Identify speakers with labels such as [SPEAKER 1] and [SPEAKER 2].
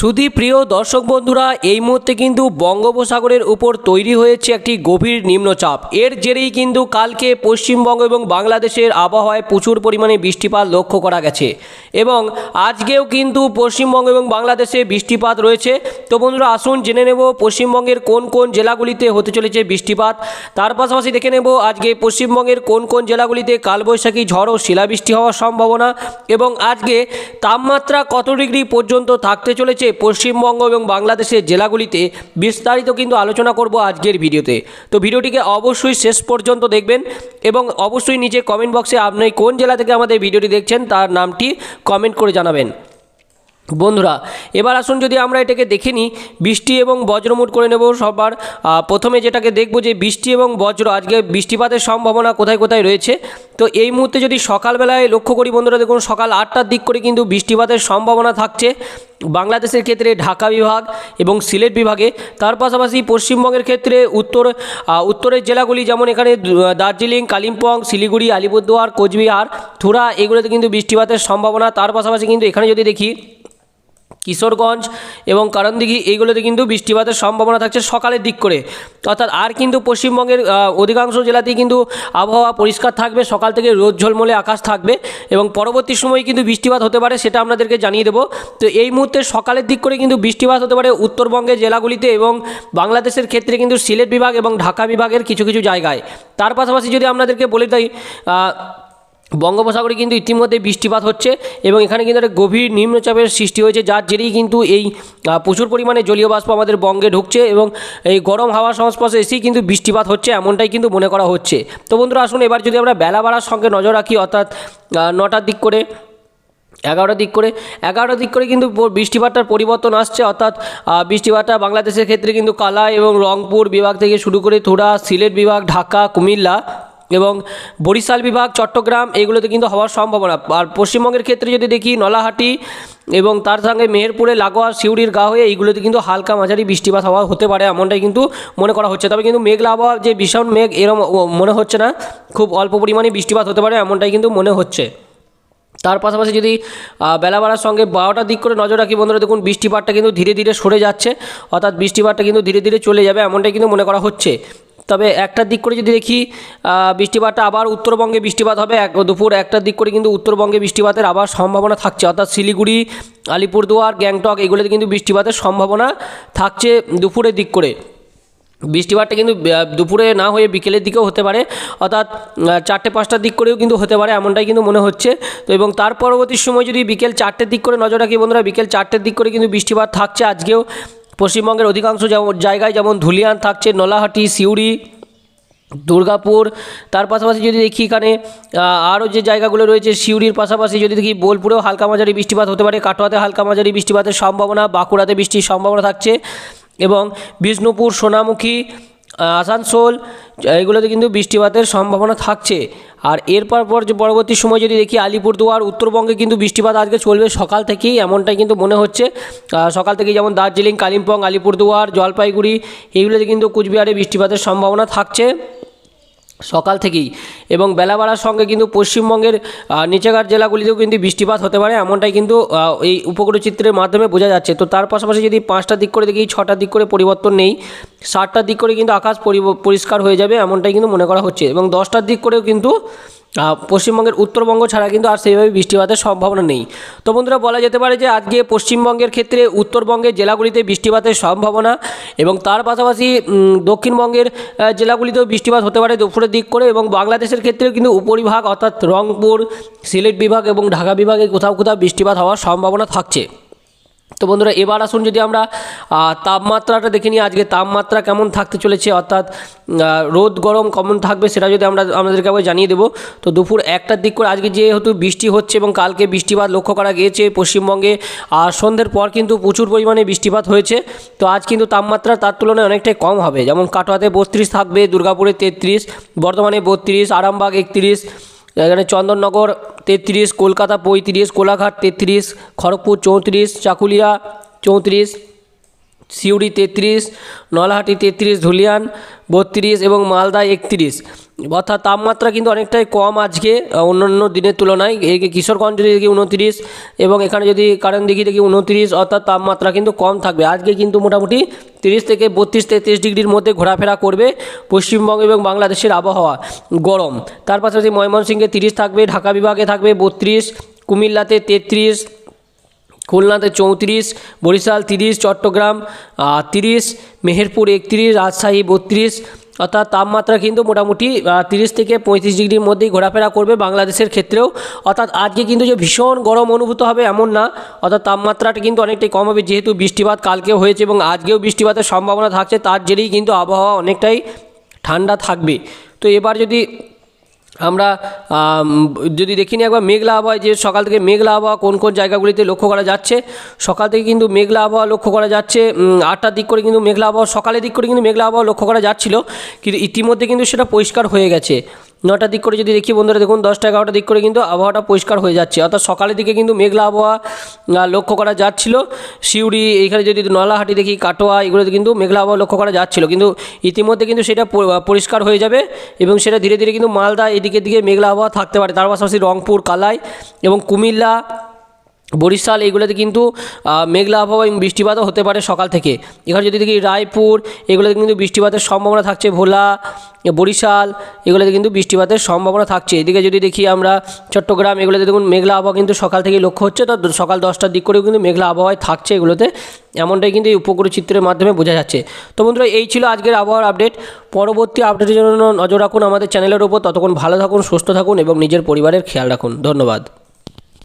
[SPEAKER 1] সুধী প্রিয় দর্শক বন্ধুরা, এই মুহূর্তে কিন্তু বঙ্গোপসাগরের উপর তৈরি হয়েছে একটি গভীর নিম্নচাপ। এর জেরেই কিন্তু কালকে পশ্চিমবঙ্গ এবং বাংলাদেশের আবহাওয়ায় প্রচুর পরিমাণে বৃষ্টিপাত লক্ষ্য করা গেছে। এবং আজকেও কিন্তু পশ্চিমবঙ্গ এবং বাংলাদেশে বৃষ্টিপাত রয়েছে। তো বন্ধুরা, আসুন জেনে নেব পশ্চিমবঙ্গের কোন কোন জেলাগুলিতে হতে চলেছে বৃষ্টিপাত। তার পাশাপাশি দেখে নেব আজকে পশ্চিমবঙ্গের কোন কোন জেলাগুলিতে কালবৈশাখী ঝড় ও শিলাবৃষ্টি হওয়ার সম্ভাবনা। এবং আজকে তাপমাত্রা কত ডিগ্রি পর্যন্ত থাকতে চলেছে পশ্চিমবঙ্গ এবং বাংলাদেশের জেলাগুলিতে বিস্তারিত কিন্তু আলোচনা করব আজকের ভিডিওতে। তো ভিডিওটিকে অবশ্যই শেষ পর্যন্ত দেখবেন এবং অবশ্যই নিচে কমেন্ট বক্সে আপনি কোন জেলা থেকে আমাদের ভিডিওটি দেখছেন তার নামটি কমেন্ট করে জানাবেন। বন্ধুরা, এবার আসুন যদি আমরা এটাকে দেখে নিই, বৃষ্টি এবং বজ্রমুট করে নেব সবার। প্রথমে যেটাকে দেখব যে বৃষ্টি এবং বজ্র, আজকে বৃষ্টিপাতের সম্ভাবনা কোথায় কোথায় রয়েছে। তো এই মুহূর্তে যদি সকালবেলায় লক্ষ্য করি বন্ধুরা, দেখুন সকাল আটটার দিক করে কিন্তু বৃষ্টিপাতের সম্ভাবনা থাকছে। বাংলাদেশের ক্ষেত্রে ঢাকা বিভাগ এবং সিলেট বিভাগে, তার পাশাপাশি পশ্চিমবঙ্গের ক্ষেত্রে উত্তর উত্তরের জেলাগুলি যেমন এখানে দার্জিলিং, কালিম্পং, শিলিগুড়ি, আলিপুরদুয়ার, কোচবিহার, থুরা, এগুলোতে কিন্তু বৃষ্টিপাতের সম্ভাবনা। তার পাশাপাশি কিন্তু এখানে যদি দেখি কিশোরগঞ্জ এবং কারণদিঘি এইগুলোতে কিন্তু বৃষ্টিপাতের সম্ভাবনা থাকছে সকালের দিক করে। অর্থাৎ আর কিন্তু পশ্চিমবঙ্গের অধিকাংশ জেলাতেই কিন্তু আবহাওয়া পরিষ্কার থাকবে সকাল থেকে রোদ ঝলমলে আকাশ থাকবে এবং পরবর্তী সময়ে কিন্তু বৃষ্টিপাত হতে পারে সেটা আপনাদেরকে জানিয়ে দেবো। তো এই মুহূর্তে সকালের দিক করে কিন্তু বৃষ্টিপাত হতে পারে উত্তরবঙ্গের জেলাগুলিতে এবং বাংলাদেশের ক্ষেত্রে কিন্তু সিলেট বিভাগ এবং ঢাকা বিভাগের কিছু কিছু জায়গায়। তার পাশাপাশি যদি আপনাদেরকে বলে আহ, বঙ্গোপসাগরে কিন্তু ইতিমধ্যে বৃষ্টিপাত হচ্ছে এবং এখানে কিন্তু একটা গভীর নিম্নচাপের সৃষ্টি হয়েছে, যার জেরেই কিন্তু এই প্রচুর পরিমাণে জলীয় বাষ্প আমাদের বঙ্গে ঢুকছে এবং এই গরম হাওয়ার সংস্পর্শে এসেই কিন্তু বৃষ্টিপাত হচ্ছে এমনটাই কিন্তু মনে করা হচ্ছে। তো বন্ধুরা, আসুন এবার যদি আমরা বেলা বাড়ার সঙ্গে নজর রাখি, অর্থাৎ নটার দিক করে, এগারোটার দিক করে, এগারোটার দিক করে কিন্তু বৃষ্টিপাতটার পরিবর্তন আসছে, অর্থাৎ বৃষ্টিপাতটা বাংলাদেশের ক্ষেত্রে কিন্তু কালাই এবং রংপুর বিভাগ থেকে শুরু করে থোড়া, সিলেট বিভাগ, ঢাকা, কুমিল্লা এবং বরিশাল বিভাগ, চট্টগ্রাম এগুলোতে কিন্তু হওয়ার সম্ভাবনা। আর পশ্চিমবঙ্গের ক্ষেত্রে যদি দেখি, নলাহাটি এবং তার সঙ্গে মেহেরপুরে, লাগোয়া, সিউড়ির গা হয়ে এইগুলোতে কিন্তু হালকা মাঝারি বৃষ্টিপাত হওয়া হতে পারে এমনটাই কিন্তু মনে করা হচ্ছে। তবে কিন্তু মেঘলা আবহাওয়া, যে ভীষণ মেঘ, এরম মনে হচ্ছে না। খুব অল্প পরিমাণে বৃষ্টিপাত হতে পারে এমনটাই কিন্তু মনে হচ্ছে। তার পাশাপাশি যদি বেলা বাড়ার সঙ্গে বারোটার দিক করে নজর রাখি বন্ধুরা, দেখুন বৃষ্টিপাতটা কিন্তু ধীরে ধীরে সরে যাচ্ছে। অর্থাৎ বৃষ্টিপাতটা কিন্তু ধীরে ধীরে চলে যাবে এমনটাই কিন্তু মনে করা হচ্ছে। তবে একটার দিক করে যদি দেখি বৃষ্টিপাতটা আবার উত্তরবঙ্গে বৃষ্টিপাত হবে, এক দুপুর একটার দিক করে কিন্তু উত্তরবঙ্গে বৃষ্টিপাতের আবার সম্ভাবনা থাকছে। অর্থাৎ শিলিগুড়ি, আলিপুরদুয়ার, গ্যাংটক এগুলোতে কিন্তু বৃষ্টিপাতের সম্ভাবনা থাকছে দুপুরের দিক করে। বৃষ্টিপাতটা কিন্তু দুপুরে না হয়ে বিকেলের দিকেও হতে পারে। অর্থাৎ চারটে পাঁচটার দিক করেও কিন্তু হতে পারে, এমনটাই কিন্তু মনে হচ্ছে। তো এবং তার পরবর্তী সময় যদি বিকেল চারটের দিক করে নজর রাখি বন্ধুরা, বিকেল চারটের দিক করে কিন্তু বৃষ্টিপাত থাকছে আজকেও। পশ্চিমবঙ্গের অধিকাংশ যেমন জায়গায় যেমন ধুলিয়ান থাকছে, নলাহাটি, সিউড়ি, দুর্গাপুর। তার পাশাপাশি যদি দেখি এখানে আরও যে জায়গাগুলো রয়েছে সিউড়ির পাশাপাশি যদি দেখি বোলপুরেও হালকা মাঝারি বৃষ্টিপাত হতে পারে, কাটোয়াতে হালকা মাঝারি বৃষ্টিপাতের সম্ভাবনা, বাঁকুড়াতে বৃষ্টির সম্ভাবনা থাকছে এবং বিষ্ণুপুর, সোনামুখী আসানসোল, এগুলোতে কিন্তু বৃষ্টিপাতের সম্ভাবনা থাকছে। আর এরপর পর যে পরবর্তী সময় যদি দেখি আলিপুরদুয়ার, উত্তরবঙ্গে কিন্তু বৃষ্টিপাত আজকে চলবে সকাল থেকেই, এমনটাই কিন্তু মনে হচ্ছে। সকাল থেকে যেমন দার্জিলিং, কালিম্পং, আলিপুরদুয়ার, জলপাইগুড়ি এইগুলোতে কিন্তু কুচবিহারে বৃষ্টিপাতের সম্ভাবনা থাকছে। সকাল থেকেই। এবং বেলা বাড়ার সঙ্গে কিন্তু পশ্চিমবঙ্গের নিচেকার জেলাগুলিতেও কিন্তু বৃষ্টিপাত হতে পারে, এমনটাই কিন্তু এই উপগ্রহ চিত্রের মাধ্যমে বোঝা যাচ্ছে। তো তার পাশাপাশি যদি পাঁচটার দিক করে দেখি ছটার দিক করে পরিবর্তন নেই সাতটার দিক করে কিন্তু আকাশ পরিষ্কার হয়ে যাবে, এমনটাই কিন্তু মনে করা হচ্ছে। এবং দশটার দিক করেও কিন্তু পশ্চিমবঙ্গের উত্তরবঙ্গ ছাড়া কিন্তু আর সেইভাবে বৃষ্টিপাতের সম্ভাবনা নেই। তো বন্ধুরা, বলা যেতে পারে যে আজকে পশ্চিমবঙ্গের ক্ষেত্রে উত্তরবঙ্গের জেলাগুলিতে বৃষ্টিপাতের সম্ভাবনা এবং তার পাশাপাশি দক্ষিণবঙ্গের জেলাগুলিতেও বৃষ্টিপাত হতে পারে দুপুরের দিক করে এবং বাংলাদেশের ক্ষেত্রেও কিন্তু উপরিভাগ অর্থাৎ রংপুর, সিলেট বিভাগ এবং ঢাকা বিভাগে কোথাও কোথাও বৃষ্টিপাত হওয়ার সম্ভাবনা থাকছে। তো বন্ধুরা, এবার আসুন যদি আমরা তাপমাত্রাটা দেখে নিই, আজকে তাপমাত্রা কেমন থাকতে চলেছে, অর্থাৎ রোদ গরম কেমন থাকবে সেটা যদি আমরা আমাদেরকে আবার জানিয়ে দেবো। তো দুপুর একটার দিক করে আজকে যেহেতু বৃষ্টি হচ্ছে এবং কালকে বৃষ্টিপাত লক্ষ্য করা গিয়েছে পশ্চিমবঙ্গে, আর সন্ধ্যের পর কিন্তু প্রচুর পরিমাণে বৃষ্টিপাত হয়েছে। তো আজ কিন্তু তাপমাত্রা তার তুলনায় অনেকটাই কম হবে। যেমন কাটোয়াতে বত্রিশ থাকবে, দুর্গাপুরে তেত্রিশ, বর্ধমানে বত্রিশ, আরামবাগ একত্রিশ এখানে চন্দননগর তেত্রিশ, কলকাতা পঁয়ত্রিশ, কোলাঘাট তেত্রিশ, খড়গপুর চৌত্রিশ, চাকুলিয়া চৌত্রিশ, সিউড়ি তেত্রিশ, নলহাটি তেত্রিশ, ধুলিয়ান বত্রিশ এবং মালদা একত্রিশ। অর্থাৎ তাপমাত্রা কিন্তু অনেকটাই কম আজকে অন্যান্য দিনের তুলনায়। এই কিশোরগঞ্জ যদি দেখি উনত্রিশ, এবং এখানে যদি কারণ দেখি দেখি উনত্রিশ, অর্থাৎ তাপমাত্রা কিন্তু কম থাকবে। আজকে কিন্তু মোটামুটি তিরিশ থেকে বত্রিশ, তেত্রিশ ডিগ্রির মধ্যে ঘোরাফেরা করবে পশ্চিমবঙ্গ এবং বাংলাদেশের আবহাওয়া। গরম। তার পাশাপাশি ময়মনসিংহে তিরিশ থাকবে, ঢাকা বিভাগে থাকবে বত্রিশ, কুমিল্লাতে তেত্রিশ, খুলনাতে চৌত্রিশ, বরিশাল তিরিশ, চট্টগ্রাম তিরিশ, মেহেরপুর একত্রিশ, রাজশাহী বত্রিশ অর্থাৎ তাপমাত্রা কিন্তু মোটামুটি তিরিশ থেকে পঁয়ত্রিশ ডিগ্রির মধ্যেই ঘোরাফেরা করবে বাংলাদেশের ক্ষেত্রেও। অর্থাৎ আজকে কিন্তু যে ভীষণ গরম অনুভূত হবে এমন না। অর্থাৎ তাপমাত্রাটা কিন্তু অনেকটাই কম হবে, যেহেতু বৃষ্টিপাত কালকেও হয়েছে এবং আজকেও বৃষ্টিপাতের সম্ভাবনা থাকছে, তার জেরেই কিন্তু আবহাওয়া অনেকটাই ঠান্ডা থাকবে। তো এবার যদি আমরা যদি দেখি নি একবার মেঘলা আবহাওয়া, যে সকাল থেকে মেঘলা আবহাওয়া কোন কোন জায়গাগুলিতে লক্ষ্য করা যাচ্ছে, সকাল থেকে কিন্তু মেঘলা আবহাওয়া লক্ষ্য করা যাচ্ছে আটটার দিক করে কিন্তু মেঘলা আবহাওয়া, সকালের দিক করে কিন্তু মেঘলা আবহাওয়া লক্ষ্য করা যাচ্ছিল, কিন্তু ইতিমধ্যে কিন্তু সেটা পরিষ্কার হয়ে গেছে। নটার দিক করে যদি দেখি বন্ধুরা, দেখুন, দশটা এগারোটার দিক করে কিন্তু আবহাওয়াটা পরিষ্কার হয়ে যাচ্ছে। অর্থাৎ সকালের দিকে কিন্তু মেঘলা আবহাওয়া লক্ষ্য করা যাচ্ছিল। শিউড়ি, এখানে যদি নলাহাটি দেখি, কাটোয়া, এগুলোতে কিন্তু মেঘলা আবহাওয়া লক্ষ্য করা যাচ্ছিল। কিন্তু ইতিমধ্যে কিন্তু সেটা পরিষ্কার হয়ে যাবে এবং সেটা ধীরে ধীরে কিন্তু মালদা এদিকে দিকে মেঘলা আবহাওয়া থাকতে পারে। তার পাশাপাশি রংপুর, কালাই এবং কুমিল্লা বরিশাল এইগুলোতে কিন্তু মেঘলা আবহাওয়া এবং বৃষ্টিপাতও হতে পারে সকাল থেকে। এখানে যদি দেখি রায়পুর, এগুলোতে কিন্তু বৃষ্টিপাতের সম্ভাবনা থাকছে। ভোলা, বরিশাল, এগুলোতে কিন্তু বৃষ্টিপাতের সম্ভাবনা থাকছে। এদিকে যদি দেখি আমরা চট্টগ্রাম, এগুলোতে দেখুন মেঘলা আবহাওয়া কিন্তু সকাল থেকেই লক্ষ্য হচ্ছে। তো সকাল দশটার দিক করেও কিন্তু মেঘলা আবহাওয়ায় থাকছে এগুলোতে। এমনটাই কিন্তু এই উপগ্রহ চিত্রের মাধ্যমে বোঝা যাচ্ছে। তো বন্ধুরা, এই ছিল আজকের আবহাওয়ার আপডেট। পরবর্তী আপডেটের জন্য নজর রাখুন আমাদের চ্যানেলের ওপর। ততক্ষণ ভালো থাকুন, সুস্থ থাকুন এবং নিজের পরিবারের খেয়াল রাখুন। ধন্যবাদ।